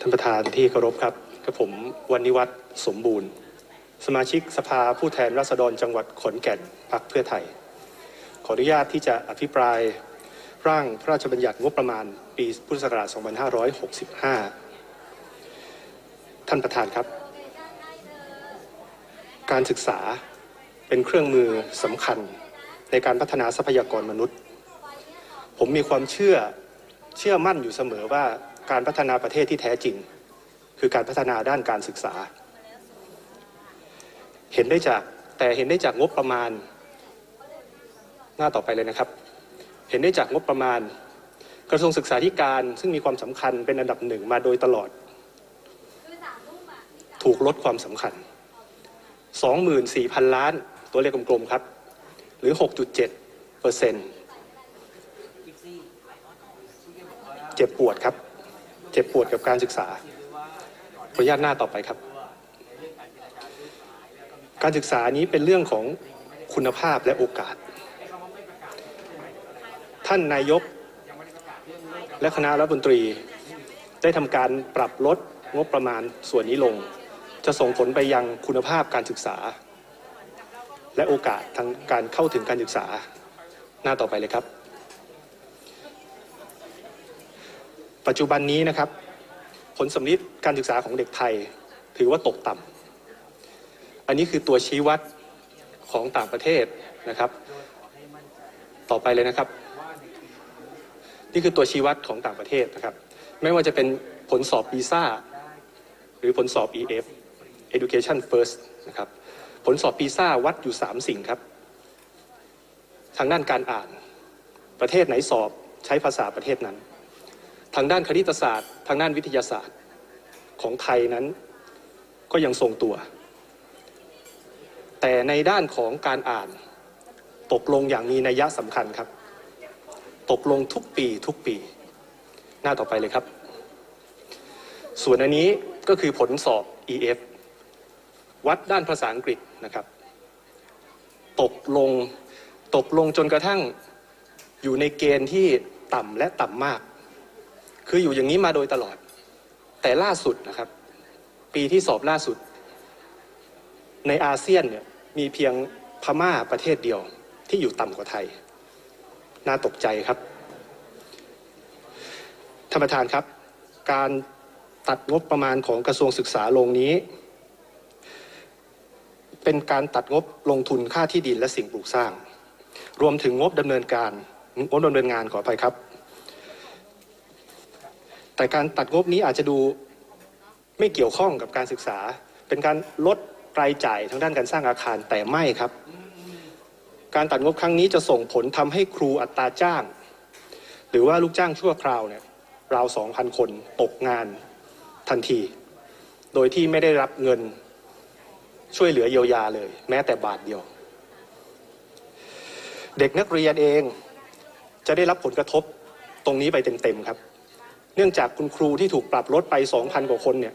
ท่านประธานที่เคารพครับกับผมวันนิวัฒน์สมบูรณ์ สมาชิกสภาผู้แทนราษฎรจังหวัดขอนแก่นพรรคเพื่อไทย ขออนุญาตที่จะอภิปรายร่างพระราชบัญญัติงบประมาณปีพุทธศักราช 2565 ท่านประธานครับ การศึกษาเป็นเครื่องมือสำคัญในการพัฒนาทรัพยากรมนุษย์ ผมมีความเชื่อ เชื่อมั่นอยู่เสมอว่าการพัฒนาประเทศที่แท้จริง คือการพัฒนาด้านการศึกษา เห็นได้จากแต่เห็นได้จากงบประมาณ หน้าต่อไปเลยนะครับ เห็นได้จากงบประมาณ กระทรวงศึกษาธิการซึ่งมีความสำคัญเป็นอันดับหนึ่งมาโดยตลอด ถูกลดความสำคัญ 24,000 ล้านตัวเลขกลมๆครับ หรือ 6.7เปอร์เซ็นต์ เจ็บปวดครับ เจ็บปวดกับการศึกษาขออนุญาตหน้าต่อไปครับ การศึกษานี้เป็นเรื่องของคุณภาพและโอกาส ท่านนายก และคณะรัฐมนตรี ได้ทำการปรับลดงบประมาณส่วนนี้ลง จะส่งผลไปยังคุณภาพการศึกษา และโอกาสทางการเข้าถึงการศึกษา หน้าต่อไปเลยครับ ปัจจุบันนี้นะครับ ผลสำลิดการศึกษาของเด็กไทย ถือว่าตกต่ำอันนี้คือตัวชี้วัดของต่างประเทศนะครับ ต่อไปเลยนะครับ นี่คือตัวชี้วัดของต่างประเทศนะครับ ไม่ว่าจะเป็นผลสอบปีซ่าหรือผลสอบ EF Education First นะครับ ผลสอบปีซ่าวัดอยู่ 3 สิ่งครับ ทางด้านการอ่าน ประเทศไหนสอบใช้ภาษาประเทศนั้น ทางด้านคณิตศาสตร์ ทางด้านวิทยาศาสตร์ของไทยนั้นก็ยังทรงตัว แต่ในด้านของการอ่านตกลงอย่างมีนัยสำคัญครับ ตกลงทุกปีทุกปี หน้าต่อไปเลยครับ ส่วนอันนี้ก็คือผลสอบ EF วัดด้านภาษาอังกฤษนะครับ ตกลงตกลงจนกระทั่งอยู่ในเกณฑ์ที่ต่ำและต่ำมาก คืออยู่อย่างนี้มาโดยตลอด แต่ล่าสุดนะครับ ปีที่สอบล่าสุด ในอาเซียนเนี่ยมีเพียงพม่าประเทศเดียวที่อยู่ต่ำกว่าไทย น่าตกใจครับท่านประธานครับ การตัดงบประมาณของกระทรวงศึกษาลงนี้ เป็นการตัดงบลงทุนค่าที่ดินและสิ่งปลูกสร้าง รวมถึงงบดำเนินการงบดำเนินงานขออภัยครับ แต่การตัดงบนี้อาจจะดูไม่เกี่ยวข้องกับการศึกษา เป็นการลดรายจ่ายทางด้านการสร้างอาคารแต่ไม่ครับ การตัดงบครั้งนี้จะส่งผลทำให้ครูอัตราจ้าง หรือว่าลูกจ้างชั่วคราวเนี่ยราว 2,000 คนตกงานทันที โดยที่ไม่ได้รับเงินช่วยเหลือเยียวยาเลย แม้แต่บาทเดียว เด็กนักเรียนเองจะได้รับผลกระทบตรงนี้ไปเต็มๆครับ เนื่องจากคุณครูที่ถูกปรับลดไป 2,000 กว่าคนเนี่ย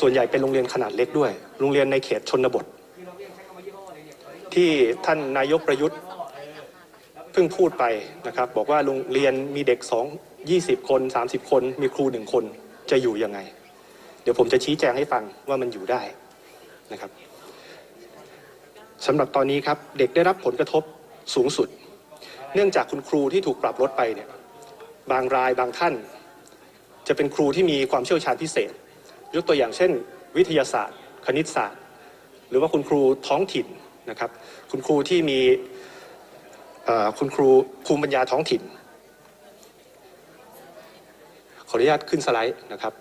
ส่วนใหญ่เป็นโรงเรียนขนาดเล็กด้วย โรงเรียนในเขตชนบท ที่ท่านนายกประยุทธ์เพิ่งพูดไปนะครับ บอกว่าโรงเรียนมีเด็ก2 20 คน 30 คน มีครูหนึ่งคนจะอยู่ยังไง เดี๋ยวผมจะชี้แจงให้ฟังว่ามันอยู่ได้นะครับสำหรับตอนนี้ครับเด็กได้รับผลกระทบสูงสุด เนื่องจากคุณครูที่ถูกปรับลดไปเนี่ย บางรายบางท่าน จะเป็นครูที่มีความเชี่ยวชาญพิเศษ ยกตัวอย่างเช่น วิทยาศาสตร์ คณิตศาสตร์ หรือว่าคุณครูท้องถิ่นนะครับ คุณครูที่มีคุณครูภูมิปัญญาท้องถิ่น ขออนุญาตขึ้นสไลด์นะครับ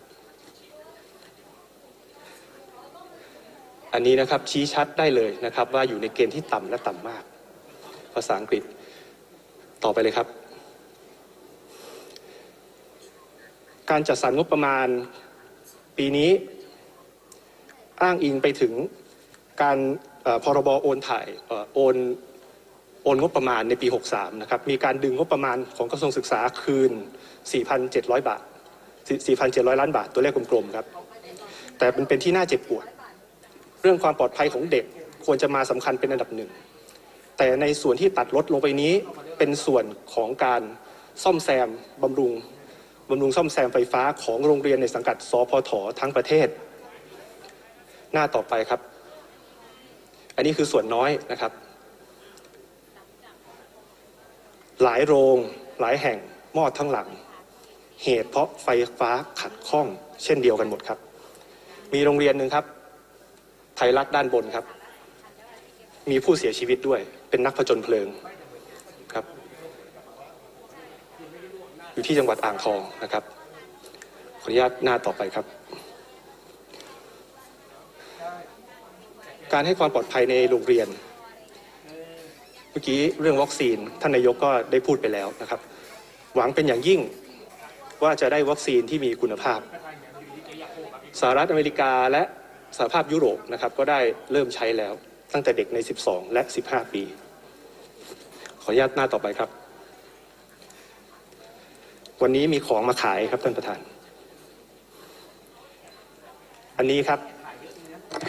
อันนี้นะครับชี้ชัดได้เลยนะครับว่าอยู่ในเกณฑ์ที่ต่ำและต่ำมาก ภาษาอังกฤษต่อไปเลยครับ การจัดสรรงบประมาณปีนี้ อ้างอิงไปถึงการพรบโอนถ่ายโอนโอนงบประมาณในปี 63 นะครับ มีการดึงงบประมาณของกระทรวงศึกษาคืน 4,700 บาท 4,700 ล้านบาท ตัวเลขกลมๆครับ แต่มันเป็นที่น่าเจ็บปวด เรื่องความปลอดภัยของเด็กควรจะมาสำคัญเป็นอันดับหนึ่ง แต่ในส่วนที่ตัดลดลงไปนี้เป็นส่วนของการซ่อมแซมบำรุง บำรุงซ่อมแซมไฟฟ้าของโรงเรียนในสังกัดสพททั้งประเทศ หน้าต่อไปครับ อันนี้คือส่วนน้อยนะครับ หลายโรงหลายแห่งมอดทั้งหลัง เหตุเพราะไฟฟ้าขัดข้องเช่นเดียวกันหมดครับ มีโรงเรียนหนึ่งครับไทยรัฐด้านบนครับ มีผู้เสียชีวิตด้วยเป็นนักผจญเพลิงครับ อยู่ที่จังหวัดอ่างทองนะครับ ขออนุญาตหน้าต่อไปครับ การให้ความปลอดภัยในโรงเรียน เมื่อกี้เรื่องวัคซีนท่านนายกก็ได้พูดไปแล้วนะครับ หวังเป็นอย่างยิ่งว่าจะได้วัคซีนที่มีคุณภาพสหรัฐอเมริกาและสหภาพยุโรปนะครับก็ได้เริ่มใช้แล้วตั้งแต่เด็กใน 12 และ 15 ปี ขออนุญาตหน้าต่อไปครับ วันนี้มีของมาขายครับท่านประธาน อันนี้ครับ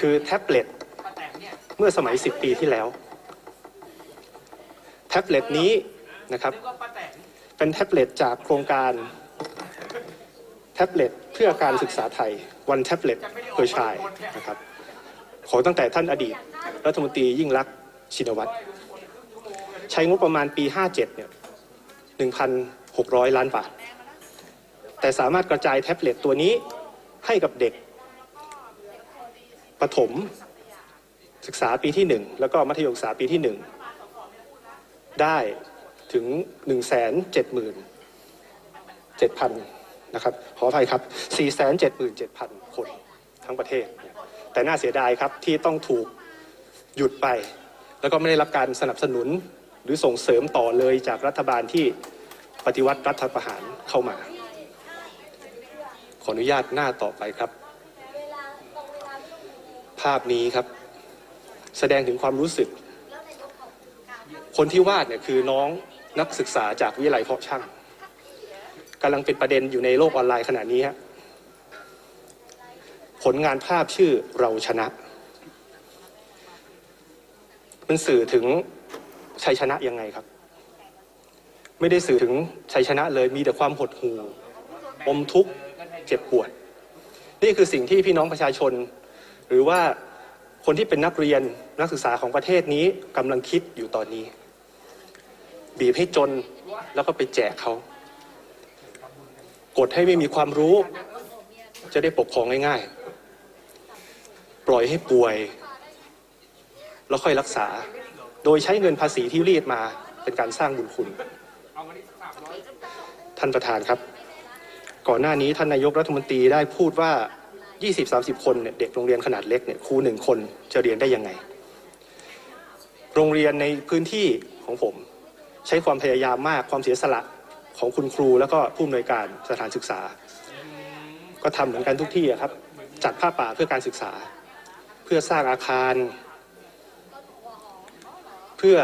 คือแท็บเล็ตเมื่อสมัย 10 ปีที่แล้ว แท็บเล็ตนี้นะครับ เป็นแท็บเล็ตจากโครงการแท็บเล็ตเพื่อการศึกษาไทยวันแท็บเล็ตเพื่อชายนะครับของตั้งแต่ท่านอดีต รัฐมนตรียิ่งรักชินวัตรใช้งบประมาณปี 57เนี่ย1,600 ล้านบาท แต่สามารถกระจายแท็บเล็ตตัวนี้ให้กับเด็กประถมศึกษาปีที่ 1 แล้วก็มัธยมศึกษาปีที่ 1 ได้ถึง 1 7 7 0 0 0นะครับขออภัยครับ 477,000 คนทั้งประเทศ แต่น่าเสียดายครับที่ต้องถูกหยุดไป แล้วก็ไม่ได้รับการสนับสนุนหรือส่งเสริมต่อเลยจากรัฐบาลที่ปฏิวัติรัฐประหารเข้ามา ออนุญาตหน้าต่อไปครับ ภาพนี้ครับ แสดงถึงความรู้สึก คนที่วาดเนี่ยคือน้องนักศึกษาจากวิทยาลัยเพาะช่างกำลังเป็นประเด็นอยู่ในโลกออนไลน์ขณะนี้ฮะผลงานภาพชื่อเราชนะ มันสื่อถึงชัยชนะยังไงครับ ไม่ได้สื่อถึงชัยชนะเลยมีแต่ความหดหู่อมทุกข์ เจ็บปวด นี่คือสิ่งที่พี่น้องประชาชน หรือว่าคนที่เป็นนักเรียนนักศึกษาของประเทศนี้กำลังคิดอยู่ตอนนี้ บีบให้จนแล้วก็ไปแจกเขากดให้ไม่มีความรู้ จะได้ปกครองง่ายๆ ปล่อยให้ป่วย แล้วค่อยรักษา โดยใช้เงินภาษีที่รีดมาเป็นการสร้างบุญคุณท่านประธานครับ ก่อนหน้านี้ท่านนายกรัฐมนตรีได้พูดว่า 20-30 คนเนี่ยเด็กโรงเรียนขนาดเล็กเนี่ยครูหนึ่งคนจะเรียนได้ยังไง โรงเรียนในพื้นที่ของผม ใช้ความพยายามมากความเสียสละของคุณครูแล้วก็ผู้อำนวยการสถานศึกษา ก็ทำเหมือนกันทุกที่ครับ จัดผ้าป่าเพื่อการศึกษา เพื่อสร้างอาคาร เพื่อ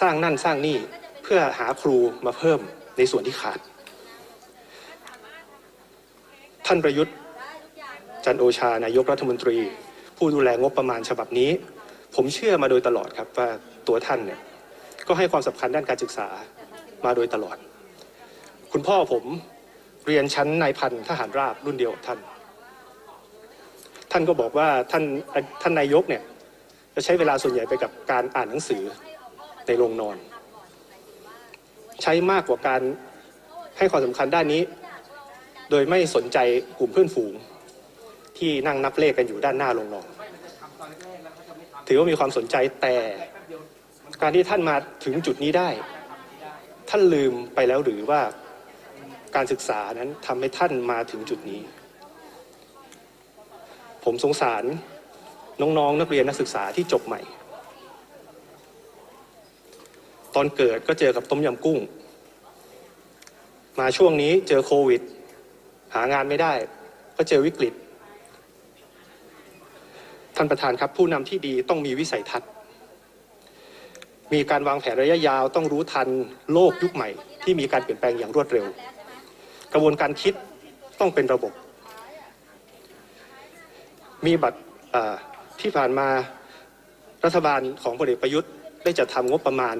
สร้างนั่นสร้างนี่เพื่อหาครูมาเพิ่มในส่วนที่ขาด ท่านประยุทธ์ จันโอชานายกรัฐมนตรี ผู้ดูแลงบประมาณฉบับนี้ ผมเชื่อมาโดยตลอดครับว่าตัวท่านเนี่ยก็ให้ความสำคัญด้านการศึกษามาโดยตลอด คุณพ่อผมเรียนชั้นนายพันทหารราบรุ่นเดียวกับท่าน ท่านก็บอกว่าท่านท่านนายกเนี่ยจะใช้เวลาส่วนใหญ่ไปกับการอ่านหนังสือในโรงนอน ใช้มากกว่าการให้ความสำคัญด้านนี้ โดยไม่สนใจกลุ่มเพื่อนฝูงที่นั่งนับเลขกันอยู่ด้านหน้าโรงนอนถือว่ามีความสนใจแต่การที่ท่านมาถึงจุดนี้ได้ ท่านลืมไปแล้วหรือว่าการศึกษานั้นทำให้ท่านมาถึงจุดนี้ ผมสงสารน้องๆนักเรียนนักศึกษาที่จบใหม่ ตอนเกิดก็เจอกับต้มยำกุ้ง มาช่วงนี้เจอโควิด หางานไม่ได้ ก็เจอวิกฤต ท่านประธานครับ ผู้นำที่ดีต้องมีวิสัยทัศน์ มีการวางแผนระยะยาวต้องรู้ทันโลกยุคใหม่ ที่มีการเปลี่ยนแปลงอย่างรวดเร็ว กระบวนการคิดต้องเป็นระบบ มีบัตรที่ผ่านมารัฐบาลของพลเอกประยุทธ์ได้จัดทำงบประมาณ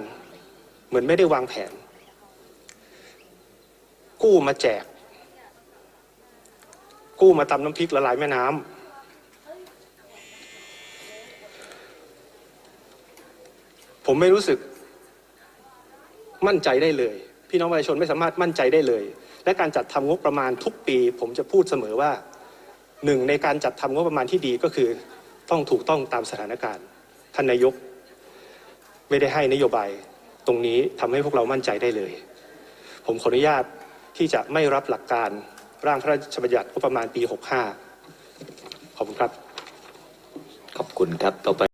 เหมือนไม่ได้วางแผน กู้มาแจก กู้มาตำน้ำพริกละลายแม่น้ำผมไม่รู้สึกมั่นใจได้เลย พี่น้องประชาชนไม่สามารถมั่นใจได้เลย และการจัดทำงบประมาณทุกปี ผมจะพูดเสมอว่าหนึ่งในการจัดทำงบประมาณที่ดีก็คือ ต้องถูกต้องตามสถานการณ์ท่านนายก ไม่ได้ให้นโยบายตรงนี้ทำให้พวกเรามั่นใจได้เลย ผมขออนุญาตที่จะไม่รับหลักการ ร่างพระราชบัญญัติงบประมาณปี 65 ขอบคุณครับ ขอบคุณครับต่อไป